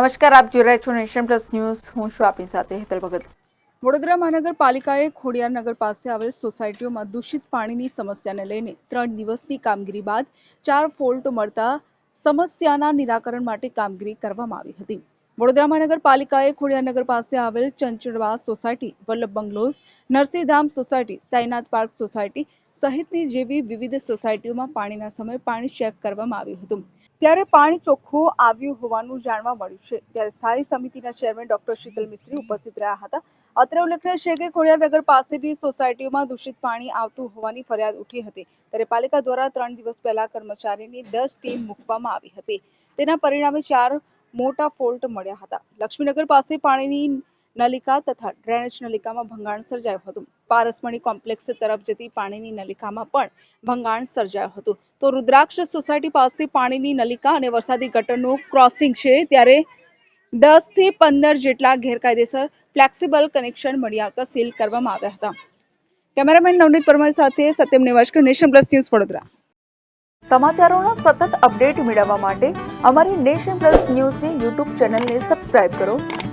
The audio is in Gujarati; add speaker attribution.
Speaker 1: નમસ્કાર, આપ જોઈ રહ્યા છો નેશન પ્લસ ન્યૂઝ. હું છું આપની સાથે હેતલ ભગત.
Speaker 2: વડોદરા મહાનગરપાલિકાએ ખોડિયારનગર પાસે આવેલ સોસાયટીઓમાં દૂષિત પાણીની સમસ્યાને લઈને ત્રણ દિવસની કામગીરી બાદ ચાર ફોલ્ટ મળતા સમસ્યાના નિરાકરણ માટે કામગીરી કરવામાં આવી હતી. વડોદરા મહાનગરપાલિકાએ ખોડિયારનગર પાસે આવેલ Chanchalvas society, Vallabh bungalows Narsinhdham society, Sainath park society સહિતની જેવી વિવિધ સોસાયટીઓમાં પાણીના સમયે પાણી ચેક કરવામાં આવ્યું હતું. ત્યારે પાણી ચોખ્ખું આવ્યું હોવાનું જાણવા મળ્યું છે. ત્યારે સ્થાયી સમિતિના ચેરમેન ડોક્ટર શીતલ મિસ્ત્રી ઉપસ્થિત રહ્યા હતા. અત્રે ઉલ્લેખનીય છે કે ખોડિયારનગર પાસેની સોસાયટીઓમાં દૂષિત પાણી આવતું હોવાની ફરિયાદ ઉઠી હતી. ત્યારે પાલિકા દ્વારા ત્રણ દિવસ પહેલા કર્મચારીની દસ ટીમ મૂકવામાં આવી હતી. તેના પરિણામે ચાર મોટા ફોલ્ટ મળ્યા હતા. લક્ષ્મીનગર પાસે પાણીની નલિકા તથા ડ્રેનેજ નલિકામાં ભંગાણ સર્જાયું હતું. પારસમણી કોમ્પ્લેક્સ તરફ જતી પાણીની નલિકામાં પણ ભંગાણ સર્જાયું હતું. તો રુદ્રાક્ષ સોસાયટી પાસે પાણીની નલિકા અને વરસાદી ગટરનું ક્રોસિંગ છે, ત્યારે દસથી પંદર જેટલા ગેરકાયદેસર ફ્લેક્સિબલ કનેક્શન મળી આવતા સીલ કરવામાં આવ્યા હતા. કેમેરામેન નવનીત પરમાર સાથે Satyam Nivaskar Nation Plus News Vadodara.
Speaker 1: સમાચારોના સતત અપડેટ મેળવવા માટે અમારી નેશન પ્લસ ન્યૂઝની યુટ્યુબ ચેનલને સબસ્ક્રાઇબ કરો.